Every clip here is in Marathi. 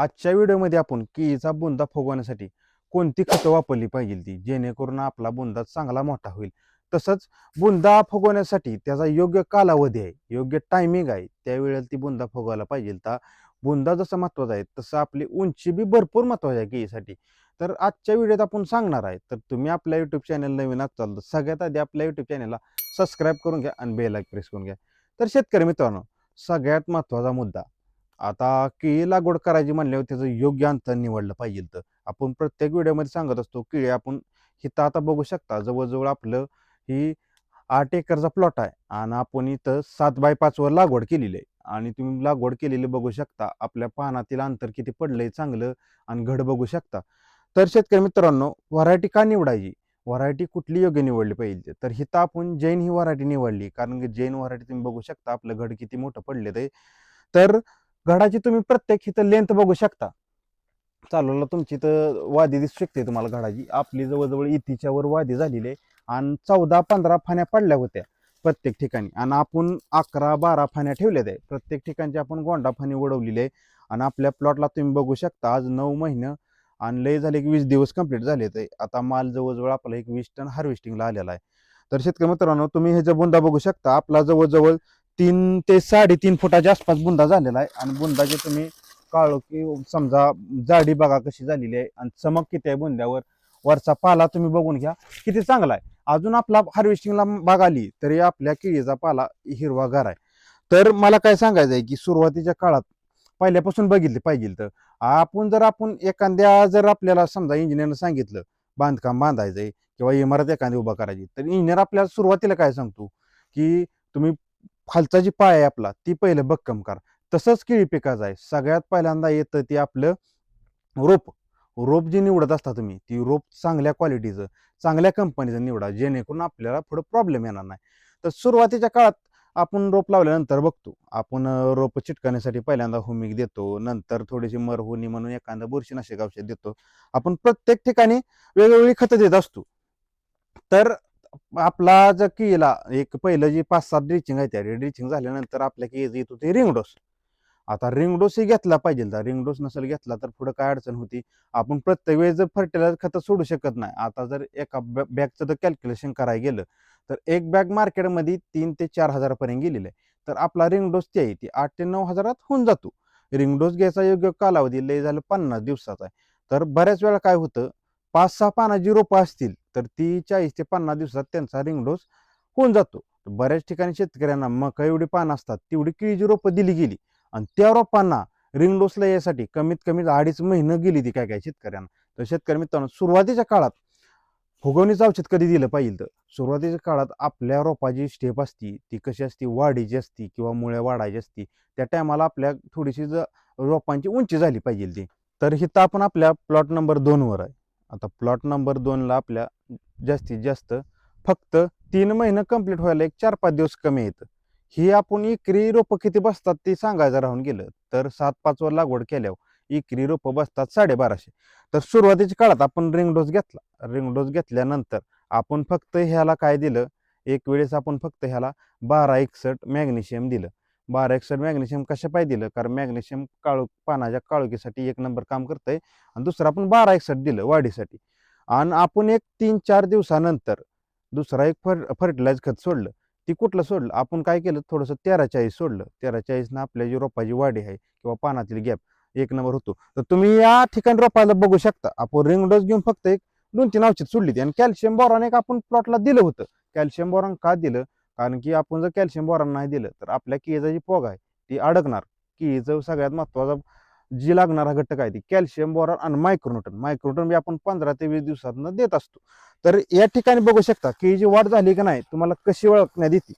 आजच्या व्हिडिओमध्ये आपण केळीचा बुंदा फुगवण्यासाठी कोणती खतं वापरली पाहिजे ती? जेणेकरून आपला बुंदा चांगला मोठा होईल. तसंच बुंदा फुगवण्यासाठी त्याचा योग्य कालावधी आहे योग्य टायमिंग आहे. त्यावेळेला ती बुंदा फुगवायला पाहिजे तर बुंदा जसं महत्त्वाचा आहे तसं आपली उंची बी भरपूर महत्वाची आहे केळीसाठी. तर आजच्या व्हिडिओत आपण सांगणार आहे तर तुम्ही आपल्या युट्यूब चॅनल नवीन असाल तर सगळ्यात आधी आपल्या युट्यूब चॅनलला सबस्क्राईब करून घ्या आणि बेल प्रेस करून घ्या. तर शेतकरी मित्रांनो सगळ्यात महत्त्वाचा मुद्दा आता केळी लागवड करायची म्हणल्यावर त्याचं योग्य अंतर निवडलं पाहिजे तर. आपण प्रत्येक व्हिडिओमध्ये सांगत असतो केळी आपण हिथं आता बघू शकता जवळजवळ आपलं ही आठ एकरचा प्लॉट आहे आणि आपण इथं सात बाय पाचवर लागवड केलेली आहे. आणि तुम्ही लागवड केलेली बघू शकता आपल्या पानातील अंतर किती पडलंय चांगलं आणि घड बघू शकता. तर शेतकरी मित्रांनो व्हरायटी का निवडायची? व्हरायटी कुठली योग्य निवडली पाहिजे? तर हिथं आपण जैन ही व्हरायटी निवडली कारण की जैन व्हरायटी तुम्ही बघू शकता आपलं घड किती मोठं पडले ते तर घडाची तुम्ही प्रत्येक इथं लेंथ बघू शकता. चालवला तुमची तर वादी दिसू शकते तुम्हाला घडाची आपली जवळजवळ इतीच्या वर वादी झालेली आहे. आणि चौदा पंधरा फाण्या पडल्या होत्या प्रत्येक ठिकाणी. आणि आपण अकरा बारा फाण्या ठेवल्या आहे प्रत्येक ठिकाणची आपण गोंडा फाणी उडवलेली आहे. आणि आपल्या प्लॉटला तुम्ही बघू शकता आज नऊ महिने आणि लय झाले की वीस दिवस कंप्लीट झाले ते. आता माल जवळजवळ आपला एक वीस टन हार्वेस्टिंगला आलेला आहे. तर शेतकरी मित्रांनो तुम्ही ह्याचा बुंदा बघू शकता आपला जवळजवळ तीन ते साडेतीन फुटाच्या आसपास बुंदा झालेला आहे. आणि बुंदाचे तुम्ही काळो की समजा जाडी बघा कशी झालेली आहे. आणि चमक किती आहे बुंद्यावर. वरचा पाला तुम्ही बघून घ्या. किती चांगला आहे. अजून आपला हार्वेस्टिंगला बाग आली तरी आपल्या केळीचा पाला हिरवागार आहे. तर मला काय सांगायचं आहे की सुरुवातीच्या काळात पहिल्यापासून बघितले पाहिजे तर आपण जर आपण एखाद्या जर आपल्याला समजा इंजिनियरनं सांगितलं बांधकाम बांधायचंय किंवा इमारत एखादी उभा करायची तर इंजिनियर आपल्याला सुरुवातीला काय सांगतो? की तुम्ही खालचा जी पाय आहे आपला ती पहिलं भक्कम करा. तसंच केळी पिकाचं आहे. सगळ्यात पहिल्यांदा येतं ते आपलं रोप. रोप जी निवडत असता तुम्ही ती रोप चांगल्या क्वालिटीचं चांगल्या कंपनीचं निवडा जेणेकरून आपल्याला पुढे प्रॉब्लेम येणार नाही. तर सुरुवातीच्या काळात आपण रोप लावल्यानंतर बघतो आपण रोप चिटकण्यासाठी पहिल्यांदा हुमिक देतो नंतर थोडीशी मर होणी म्हणून एखादं बुरशीनाशक औषध देतो. आपण प्रत्येक ठिकाणी वेगवेगळी खतं देत असतो. तर आपला जर केला एक पहिलं जी पाच सात ड्रिचिंग आहे त्या ड्रिचिंग झाल्यानंतर आपल्या केज येत होती रिंग डोस आता रिंग घेतला पाहिजे तर रिंग डोस नसेल घेतला तर पुढे काय अडचण होती? आपण प्रत्येक वेळेस जर फर्टिलायझर खतं सोडू शकत नाही आता जर एका बॅगचं जर कॅल्क्युलेशन करायला गेलं तर एक बॅग मार्केटमध्ये तीन ते चार हजारापर्यंत गेलेलं आहे. तर आपला रिंग डोस आहे ती आठ ते नऊ हजारात होऊन जातो. रिंग डोस घ्यायचा योग्य कालावधी लय झालं पन्नास दिवसाचा आहे. तर बऱ्याच वेळा काय होतं पाच सहा पानाची रोपं असतील तर ती चाळीस ते पन्नास दिवसात त्यांचा रिंग डोस होऊन जातो. बऱ्याच ठिकाणी शेतकऱ्यांना मका एवढी पानं असतात तेवढी केळीची रोपं दिली गेली आणि त्या रोपांना रिंग डोसला यासाठी कमीत कमी अडीच महिनं गेली ती काय काय शेतकऱ्यांना. तर शेतकरी मित्रांनो सुरुवातीच्या काळात फुगवणीचं औषध कधी दिलं पाहिजे तर सुरुवातीच्या काळात आपल्या रोपाची स्टेप असती ती कशी असती? वाढीची असती किंवा मुळ्या वाढायची असती त्या टायमाला आपल्या थोडीशी ज रोपांची उंची झाली पाहिजे ती. तर हिथं आपण आपल्या प्लॉट नंबर दोनवर आहे. आता प्लॉट नंबर दोनला आपल्या जास्तीत जास्त फक्त तीन महिने कंप्लीट व्हायला एक चार पाच दिवस कमी येतं ही आपण इक्री रोपं किती बसतात ते सांगायचं राहून गेलं तर सात पाच वर लागवड केल्यावर इकरी रोपं बसतात साडेबाराशे. तर सुरुवातीच्या काळात आपण रिंग डोस घेतला. रिंग डोस घेतल्यानंतर आपण फक्त ह्याला काय दिलं? एक वेळेस आपण फक्त ह्याला बारा एकसठ मॅग्नेशियम दिलं. बारा एकसठ मॅग्नेशियम कशा पाहिजे दिलं? कारण मॅग्नेशियम काळू पानाच्या काळुकीसाठी एक नंबर काम करतंय. आणि दुसरं आपण बारा एकसठ दिलं वाढीसाठी. आणि आपण एक तीन चार दिवसानंतर दुसरा एक फर फर्टिलाइज खत सोडलं. ती कुठलं सोडलं? आपण काय केलं? थोडंसं तेरा चाळीस सोडलं. तेरा चाळीसनं आपल्या जी रोपाची वाढी आहे किंवा पानातील गॅप एक नंबर होतो. तर तुम्ही या ठिकाणी रोपाला बघू शकता. आपण रिंग डोस घेऊन फक्त एक दोन तीन औषध सोडली ती. आणि कॅल्शियम बोरॉन एक आपण प्लॉटला दिलं होतं. कॅल्शियम बोरान का दिलं? कारण की आपण जर कॅल्शियम बोरांना नाही दिलं तर आपल्या केळीचा जी पोग आहे ती अडकणार. केळीचं सगळ्यात महत्त्वाचा जी लागणारा घटक आहे ती कॅल्शियम बोरॉन आणि मायक्रोन्यूटन मायक्रोन्यूटन बी आपण पंधरा ते वीस दिवसातनं देत असतो. तर या ठिकाणी बघू शकता केळीची वाढ झाली का नाही तुम्हाला कशी ओळखण्यात येते?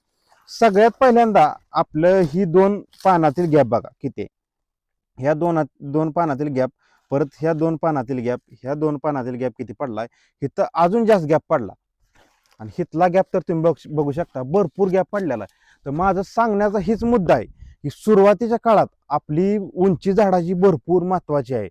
सगळ्यात पहिल्यांदा आपलं ही दोन पानातील गॅप बघा किती. आहे. ह्या दोन दोन पानातील गॅप परत ह्या दोन पानातील गॅप ह्या दोन पानातील गॅप किती पडलाय? इथं अजून जास्त गॅप पडला. आणि हिथला गॅप तर तुम्ही बघ- बघू शकता भरपूर गॅप पडलेला आहे. तर माझं सांगण्याचा हीच मुद्दा आहे की सुरुवातीच्या काळात आपली उंची झाडाची भरपूर महत्वाची आहे.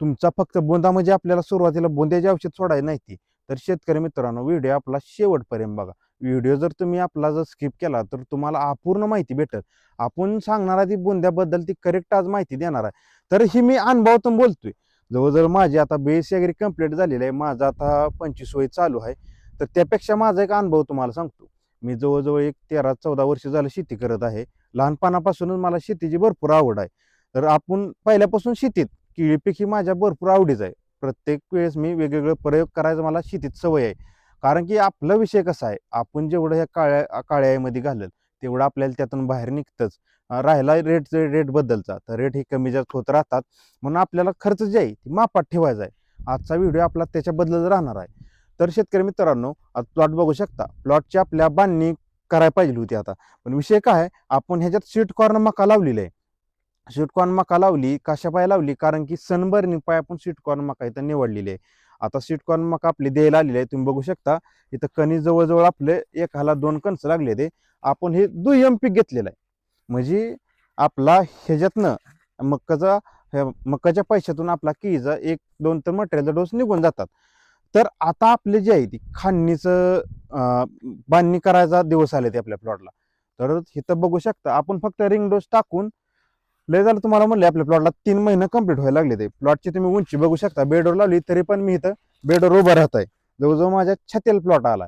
तुमचा फक्त बोंदा म्हणजे आपल्याला सुरुवातीला बोंद्याचे औषध सोडायला नाही ती. तर शेतकरी मित्रांनो व्हिडिओ आपला शेवटपर्यंत बघा. व्हिडिओ जर तुम्ही आपला जर स्किप केला तर तुम्हाला अपूर्ण माहिती भेटत आपण सांगणार आहे ती बोंद्याबद्दल ती करेक्ट आज माहिती देणार आहे. तर ही मी अनुभवातून बोलतोय. जवळजवळ माझी आता बेस वगैरे कंप्लीट झालेली आहे. माझं आता पंचवीस वय चालू आहे. तर त्यापेक्षा माझा एक अनुभव तुम्हाला सांगतो. मी जवळजवळ एक तेरा चौदा वर्ष झालं शेती करत आहे. लहानपणापासूनच मला शेतीची भरपूर आवड आहे. तर आपण पहिल्यापासून शेतीत केळीपैकी ही माझ्या भरपूर आवडीच आहे. प्रत्येक वेळेस मी वेगवेगळे प्रयोग करायचा मला शेतीत सवय आहे. कारण की आपला विषय कसा आहे? आपण जेवढं ह्या काळ्या काळ्यामध्ये घालेल तेवढं आपल्याला त्यातून बाहेर निघतंच. राहिला रेट रेट बद्दलचा तर रेट हे कमी जास्त होत राहतात. म्हणून आपल्याला खर्च जे आहे ती मापात ठेवायचा आहे. आजचा व्हिडिओ आपला त्याच्याबद्दलच राहणार आहे. तर शेतकरी मित्रांनो आज प्लॉट बघू शकता. प्लॉटची आपल्या बांधणी करायला पाहिजे होती आता. पण विषय काय आहे आपण ह्याच्यात स्वीट कॉर्न मका लावलेला आहे. स्वीट कॉर्न मका लावली कशा पाय लावली? कारण की सनबर्निंग पाय आपण स्वीट कॉर्न मका इथं निवडलेली आहे. आता स्वीट कॉर्न मका आपली द्यायला आलेली आहे. तुम्ही बघू शकता इथं कणी जवळजवळ आपले एकाला दोन कणस लागले ते आपण हे दुय्यम पीक घेतलेलं आहे. म्हणजे आपला ह्याच्यातनं मक्काचा ह्या मक्काच्या पैशातून आपला केळीचा एक दोन तर मटेरियलचा डोस निघून जातात. तर आता आपले जे आहे ती खांडणीचं बांधणी करायचा दिवस आले ते आपल्या प्लॉटला तर इथं बघू शकता आपण फक्त रिंग डोस टाकून लय झालं तुम्हाला म्हणले आपल्या प्लॉटला तीन महिने कंप्लीट व्हायला लागले ते. प्लॉटची तुम्ही उंची बघू शकता बेडवर लावली तरी पण मी इथं बेडवर उभं राहत आहे जवळजवळ माझ्या छतेल प्लॉट आला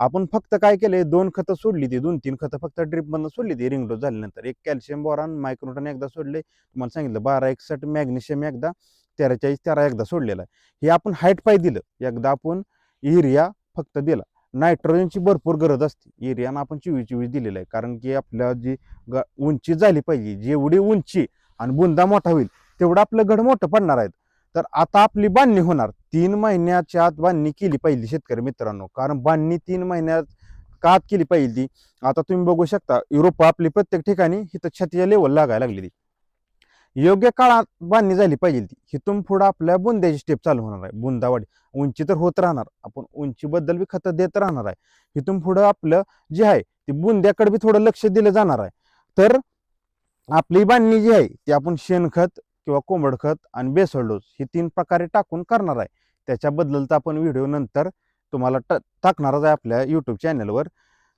आपण फक्त काय केले दोन खतं सोडली ती दोन तीन खतं फक्त ड्रिप मधनं सोडली ती रिंग डोस झाल्यानंतर. एक कॅल्शियम बोरान मायक्रोटन एकदा सोडले. तुम्हाला सांगितलं बारा एकसठ मॅग्नेशियम एकदा. तेरा चाळीस तेरा एकदा सोडलेला आहे. हे आपण हाईट पाय दिलं. एकदा आपण युरिया फक्त दिला. नायट्रोजनची भरपूर गरज असते. युरियानं आपण चोवीस चोवीस दिलेलं आहे. कारण की आपल्या जी ग- उंची झाली पाहिजे. जेवढी उंची आणि बुंदा मोठा होईल तेवढं आपलं घड मोठं पडणार आहेत. तर आता आपली बांधणी होणार. तीन महिन्याच्या आत बांधणी केली पाहिजे शेतकरी मित्रांनो. कारण बांधणी तीन महिन्यात का आत केली पाहिजे ती? आता तुम्ही बघू शकता. युरोप आपली प्रत्येक ठिकाणी इथं छातीच्या लेवल लागायला लागली ती योग्य काळात बांधणी झाली पाहिजे ती. हिथून पुढं आपल्या बुंद्याची स्टेप चालू होणार आहे. बुंदावाडी. उंची तर होत राहणार. आपण उंचीबद्दल बी खतं देत राहणार आहे. हिथून पुढं आपलं जे आहे ते बुंद्याकडे बी थोडं लक्ष दिलं जाणार आहे. तर आपली बांधणी जी आहे ती आपण शेणखत किंवा कोंबड खत आणि बेसळ डोस ही तीन प्रकारे टाकून करणार आहे. त्याच्याबद्दलचा आपण व्हिडिओ नंतर तुम्हाला ट टाकणारच आहे आपल्या यूट्यूब चॅनलवर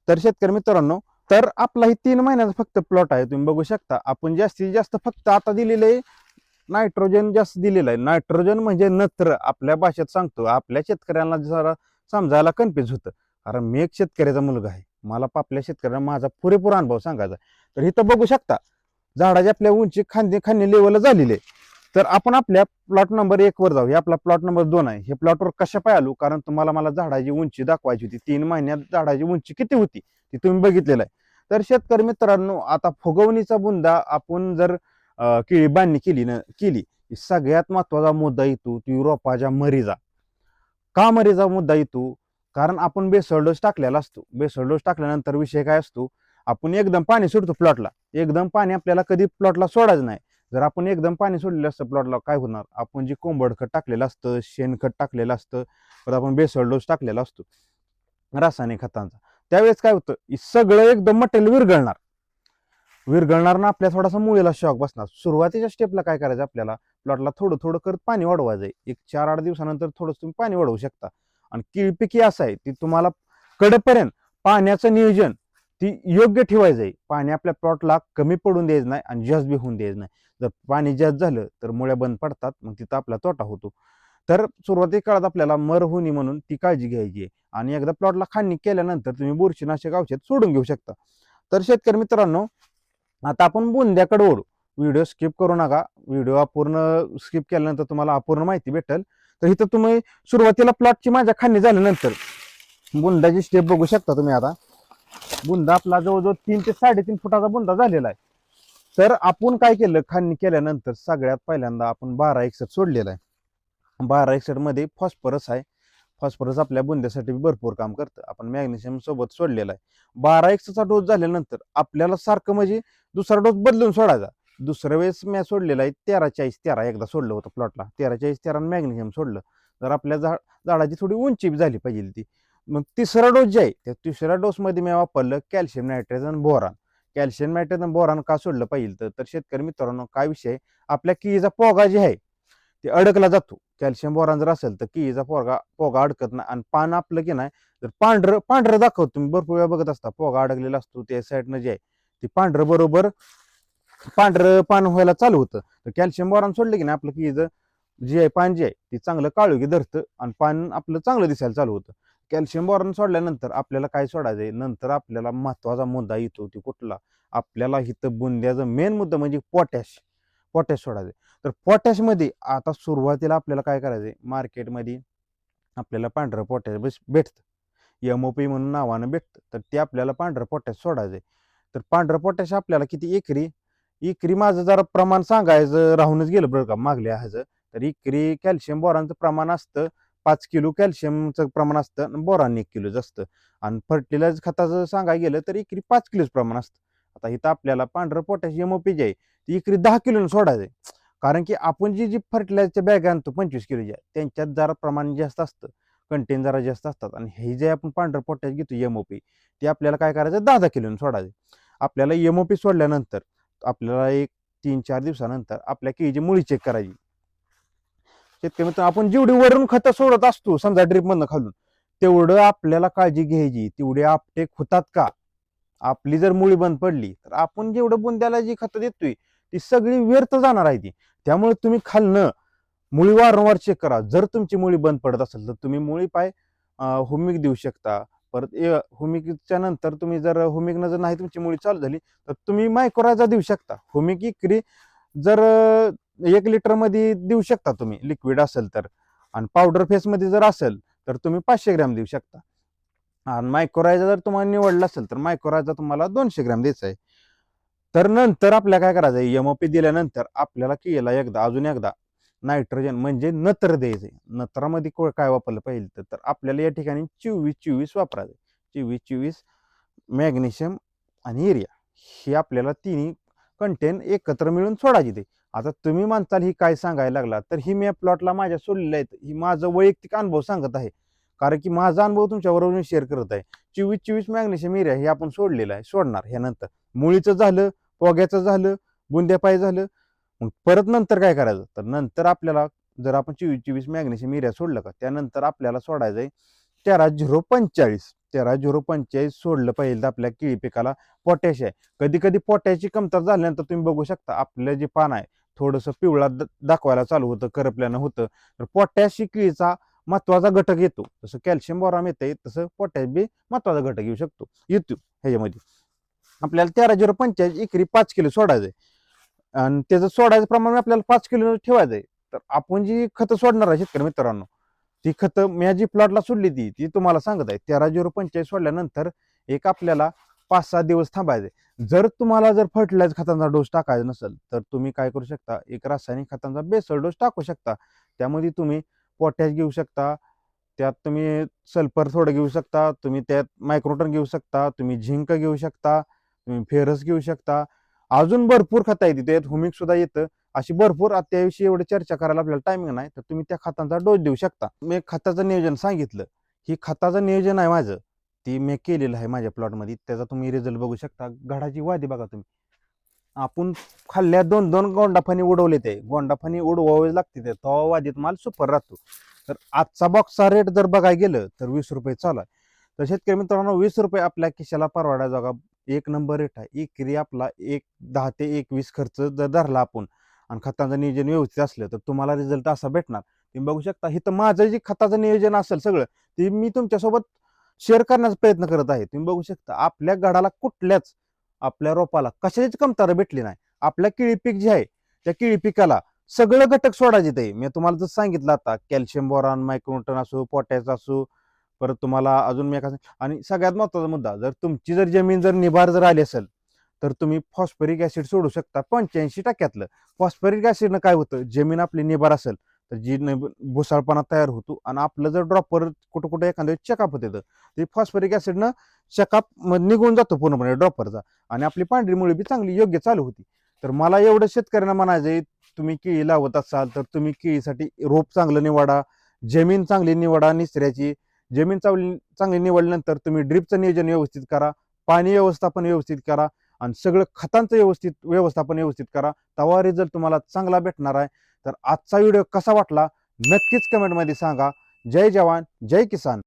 तर शेतकरी मित्रांनो तर आपला ही तीन महिन्याचा फक्त प्लॉट आहे तुम्ही बघू शकता. आपण जास्तीत जास्त फक्त आता दिलेलं आहे नायट्रोजन जास्त दिलेलं आहे. नायट्रोजन म्हणजे नत्र आपल्या भाषेत सांगतो. आपल्या शेतकऱ्यांना जरा समजायला कन्फ्युज होतं. कारण मी एक शेतकऱ्याचा मुलगा आहे. मला आपल्या शेतकऱ्यांना माझा पुरेपूर अनुभव सांगायचा तर इथं बघू शकता झाडाची आपल्या उंची खांदी खांदी लेवल झालेली आहे. तर आपण आपल्या प्लॉट नंबर एक वर जाऊ हे आपला प्लॉट नंबर दोन आहे. हे प्लॉटवर कशा पाय आलो? कारण तुम्हाला मला झाडाची उंची दाखवायची होती. तीन महिन्यात झाडाची उंची किती होती? ती तुम्ही बघितलेलं आहे. तर शेतकरी मित्रांनो आता फुगवणीचा बुंदा आपण जर केळी बांधणी केली ना केली सगळ्यात महत्त्वाचा मुद्दा येतो ती रोपाच्या मरीजा का मरीजा मुद्दा येतो कारण आपण बेसळ डोस टाकलेला असतो. बेसळ डोस टाकल्यानंतर विषय काय असतो? आपण एकदम पाणी सोडतो प्लॉटला एकदम पाणी आपल्याला कधी प्लॉटला सोडायचं नाही. जर आपण एकदम पाणी सोडलेलं असतं प्लॉटला काय होणार? आपण जे कोंबड खत टाकलेलं असतं शेणखत टाकलेलं असतं परत आपण बेसळ डोस टाकलेला असतो रासायनिक खतांचा. त्यावेळेस काय होतं? सगळं एकदम मटेरियल विरघळणार. विरघळणार ना आपल्या थोडासा मुळीला शॉक बसणार. सुरुवातीच्या स्टेपला काय करायचं आपल्याला? प्लॉटला थोडं थोडं करत पाणी वाढवायचं आहे. एक चार आठ दिवसानंतर थोडंसं तुम्ही पाणी वाढवू शकता. आणि किळपिकी असं आहे ती तुम्हाला कडपर्यंत पाण्याचं नियोजन ती योग्य ठेवायचं आहे. पाणी आपल्या प्लॉटला कमी पडून द्यायचं नाही आणि जास्त बी होऊन द्यायचं नाही. जर पाणी जास्त झालं तर मुळ्या बंद पडतात मग तिथं आपला तोटा होतो. तर सुरुवाती काळात आपल्याला मर होणी म्हणून ती काळजी घ्यायची आहे. आणि एकदा प्लॉटला खाणी केल्यानंतर तुम्ही बुरशीनाशक औषध सोडून घेऊ शकता. तर शेतकरी मित्रांनो आता आपण बुंद्याकडे ओढू व्हिडिओ स्किप करू नका. व्हिडिओ अपूर्ण स्किप केल्यानंतर तुम्हाला अपूर्ण माहिती भेटेल. तर इथं तुम्ही सुरुवातीला प्लॉटची माझ्या खाणी झाल्यानंतर बुंदाची स्टेप बघू शकता तुम्ही आता. बुंदा आपला जवळजवळ तीन ते साडेतीन फुटाचा बुंदा झालेला आहे. तर आपण काय केलं? खांनी केल्यानंतर सगळ्यात पहिल्यांदा आपण बारा एकसठ सोडलेला आहे. बारा एकसठमध्ये फॉस्फरस आहे. फॉस्फरस आपल्या बुंद्यासाठी भरपूर काम करतं. आपण मॅग्नेशियम सोबत सोडलेला आहे. बारा एक्सचा डोस झाल्यानंतर आपल्याला सारखं म्हणजे दुसरा डोस बदलून सोडायचा. दुसऱ्या वेळेस मी सोडलेला आहे तेरा चाळीस तेरा एकदा सोडलं होतं प्लॉटला तेरा चाळीस तेरा मॅग्नेशियम सोडलं. तर आपल्या झाड झाडाची थोडी उंची बी झाली पाहिजे ती. मग तिसरा डोस जे आहे त्या तिसऱ्या डोसमध्ये मी वापरलं calcium nitrogen boron calcium nitrogen boron का सोडलं पाहिजे तर? शेतकरी मित्रांनो काय विषय आहे? आपल्या केळीचा पोगा जे आहे ते अडकला जातो. कॅल्शियम बोरान जर असेल तर केळीचा पोगा पोगा अडकत नाही आणि पान आपलं की नाही जर पांढरं पांढरं दाखवतो तुम्ही. भरपूर वेळा बघत असता पोगा अडकलेला असतो त्या साईडनं जे आहे ते पांढरं बरोबर पांढरं पान व्हायला चालू होतं. तर कॅल्शियम बोरान सोडलं की नाही आपलं केळीचं जे आहे पान जे आहे ते चांगलं काळोगी धरतं आणि पान आपलं चांगलं दिसायला चालू होतं. कॅल्शियम बोरॉन सोडल्यानंतर आपल्याला काय सोडायचं आहे? नंतर आपल्याला महत्त्वाचा मुद्दा येतो ते कुठला? आपल्याला इथं बुंद्याचा मेन मुद्दा म्हणजे पोटॅश पोटॅश सोडायचं तर पोटॅशमध्ये आता सुरुवातीला आपल्याला काय करायचं आहे? मार्केटमध्ये आपल्याला पांढरं पोटॅश बस भेटतं. एम ओ पी म्हणून नावानं भेटतं. तर ते आपल्याला पांढरं पोटॅश सोडायचं आहे. तर पांढरं पोटॅश आपल्याला किती? एकरी? इकरी माझं जरा प्रमाण सांगायचं राहूनच गेलं बरं का मागल्या ह्याचं. तर इकरी कॅल्शियम बोरांचं प्रमाण असतं पाच किलो कॅल्शियमचं प्रमाण असतं आणि बोरान एक किलो असतं आणि फर्टिलायझर खताचं सांगायला गेलं तर एकरी पाच किलोच प्रमाण असतं. आता इथं आपल्याला पांढरं पोटॅशियम ओपी जे आहे. ती एकरी दहा किलोनं सोडायचं कारण की आपण जी जी फर्टिलायझरच्या बॅग आणतो पंचवीस किलोच्या त्यांच्यात जरा प्रमाण जास्त असतं. कंटेन जरा जास्त असतात. आणि हे जे आपण पांढरं पोटॅश घेतो एम ओ पी ते आपल्याला काय करायचं? दहा दहा किलोनं सोडायचं आपल्याला एम ओ पी सोडल्यानंतर आपल्याला एक तीन चार दिवसानंतर आपल्या केळीची मुळी चेक करायची. शेतकरी मित्र आपण जेवढी वरून खतं सोडत असतो समजा ड्रीप मधनं खालून तेवढं आपल्याला काळजी घ्यायची. तेवढे आपटेक होतात का? आपली जर मुळी बंद पडली तर आपण जेवढं बुंद्याला जी खतं देतोय ती सगळी व्यर्थ जाणार आहे ती. त्यामुळे तुम्ही खालनं मुळी वारंवार चेक करा. जर तुमची मुळी बंद पडत असेल तर तुम्ही मुळी पाय होमिक देऊ शकता. परत होमिकच्या नंतर तुम्ही जर होमिकनं जर नाही तुमची मुळी चालू झाली तर तुम्ही मायक्रोराजा देऊ शकता. होमिक इक्री जर एक लिटरमध्ये देऊ शकता तुम्ही लिक्विड असेल तर. आणि पावडर फेसमध्ये जर असेल तर तुम्ही पाचशे ग्रॅम देऊ शकता. आणि मायक्रोरायझा जर तुम्हाला निवडला असेल तर मायक्रोरायझा तुम्हाला दोनशे ग्रॅम द्यायचा आहे. तर नंतर आपल्याला काय करायचं आहे? एमओपी दिल्यानंतर आपल्याला केला एकदा अजून एकदा नायट्रोजन म्हणजे नत्र द्यायचंय. नत्रामध्ये को- काय वापरलं पाहिजे तर- तर आपल्याला या ठिकाणी चोवीस चोवीस वापरायचं चोवीस चोवीस मॅग्नेशियम आणि एरिया हे आपल्याला तिन्ही कंटेन एकत्र मिळून सोडायची ते. आता तुम्ही म्हणताल ही काय सांगायला लागला तर ही मी प्लॉटला माझ्या सोडलेलं आहे ही माझा वैयक्तिक अनुभव सांगत आहे. कारण की माझा अनुभव तुमच्याबरोबर मी शेअर करत आहे. चोवीस चोवीस मॅग्नेशियम एरिया हे आपण सोडलेलं आहे सोडणार ह्यानंतर मुळीचं झालं पोग्याचं झालं बुंद्यापाय झालं मग परत नंतर काय करायचं? तर नंतर आपल्याला जर आपण चोवीस चोवीस मॅग्नेशियम एरिया सोडलं का त्यानंतर आपल्याला सोडायचं आहे तेरा झिरो पंचेचाळीस. तेरा झिरो पंचेचाळीस सोडलं पाहिजे तर आपल्या केळी पिकाला पोटॅश आहे. कधी कधी पोटॅशची कमतरता झाल्यानंतर तुम्ही बघू शकता आपलं जे पान आहे थोडंसं पिवळा द- दाखवायला चालू होतं करपल्यानं होतं. तर पोटॅश ही महत्त्वाचा घटक येतो. जसं कॅल्शियम बोराम येते तसं पोटॅश बी महत्त्वाचा घटक येऊ शकतो. येतो ह्याच्यामध्ये. आपल्याला तेरा झिरो पंचेचाळीस एकरी पाच किलो सोडायचंय. आणि त्याचं सोडायचं प्रमाण आपल्याला पाच किलो ठेवायचं आहे तर आपण जी खतं सोडणार आहे शेतकरी मित्रांनो ती खतं मी जी प्लॉटला सोडली ती ती तुम्हाला सांगत आहे. तेरा झिरो पंचेचाळीस सोडल्यानंतर एक आपल्याला पाच सहा दिवस थांबायचे जर तुम्हाला जर फर्टिलायझर खतांचा डोस टाकायचा नसेल तर तुम्ही काय करू शकता? एक रासायनिक खतांचा बेसल डोस टाकू शकता. त्यामध्ये तुम्ही पोटॅश घेऊ शकता त्यात तुम्ही सल्फर थोडं घेऊ शकता तुम्ही त्यात मायक्रोटन घेऊ शकता तुम्ही झिंक घेऊ शकता तुम्ही फेरस घेऊ शकता. अजून भरपूर खतं आहेत त्यात हुमिक सुद्धा येतं. अशी भरपूर त्याविषयी एवढी चर्चा करायला आपल्याला टायमिंग नाही तर तुम्ही त्या खतांचा डोस देऊ शकता. मी खताचं नियोजन सांगितलं. ही खताचं नियोजन आहे माझं. ती मी केलेलं आहे माझ्या प्लॉटमध्ये. त्याचा तुम्ही रिझल्ट बघू शकता. घडाची वादी बघा तुम्ही. आपण खाल्ल्या दोन दोन गोंडाफणी उडवले ते. गोंडाफणी उडवावे लागते ते. तेव्हा वादीत माल सुपर राहतो. तर आजचा बॉक्सचा रेट जर बघायला गेलं तर वीस रुपये चालू आहे. तर शेतकरी मित्रांनो वीस रुपये आपल्या खिशाला परवाडा जागा. एक नंबर रेट आहे. एकरी आपला एक दहा ते एकवीस खर्च जर धरला आपण आणि खतांचं नियोजन व्यवस्थित असलं तर तुम्हाला रिझल्ट असा भेटणार. तुम्ही बघू शकता हे तर माझं जे खताचं नियोजन असेल सगळं ते मी तुमच्यासोबत शेअर करण्याचा प्रयत्न करत आहे. तुम्ही बघू शकता आपल्या गडाला कुठल्याच आपल्या रोपाला कशाचीच कमतार भेटली नाही. आपल्या केळी पीक जे आहे त्या केळी पिकाला सगळं घटक सोडायचे ते. मी तुम्हाला जर सांगितलं आता कॅल्शियम बोरॉन मायक्रोटन असो पोटॅश असो परत तुम्हाला अजून मी एका आणि सगळ्यात महत्त्वाचा मुद्दा जर तुमची जर जमीन जर निभार जर आली असेल तर तुम्ही फॉस्फरिक ऍसिड सोडू शकता. पंच्याऐंशी टक्क्यातलं फॉस्फरिक ऍसिडनं काय होतं? जमीन आपली निभार असेल तर जी न- भुसाळपणा तयार होतो आणि आपलं जर ड्रॉपर कुठं कुठं एखाद्या चेकअप येतं ते फॉस्फरिक ऍसिडनं चेकअप निघून जातो पूर्णपणे ड्रॉपरचा आणि आपली पांढरी मुळे बी चांगली योग्य चालू होती. तर मला एवढं शेतकऱ्यांना म्हणायचं तुम्ही केळी लावत असाल तर तुम्ही केळीसाठी रोप चांगलं निवडा जमीन चांगली निवडा निसऱ्याची. जमीन चांगली चांगली निवडल्यानंतर तुम्ही ड्रीपचं नियोजन व्यवस्थित करा पाणी व्यवस्थापन व्यवस्थित करा आणि सगळं खतांचं व्यवस्थित व्यवस्थापन व्यवस्थित करा. तेव्हा रिझल्ट तुम्हाला चांगला भेटणार आहे तर आजचा व्हिडिओ कसा वाटला नक्कीच कमेंटमध्ये सांगा. जय जवान जय किसान.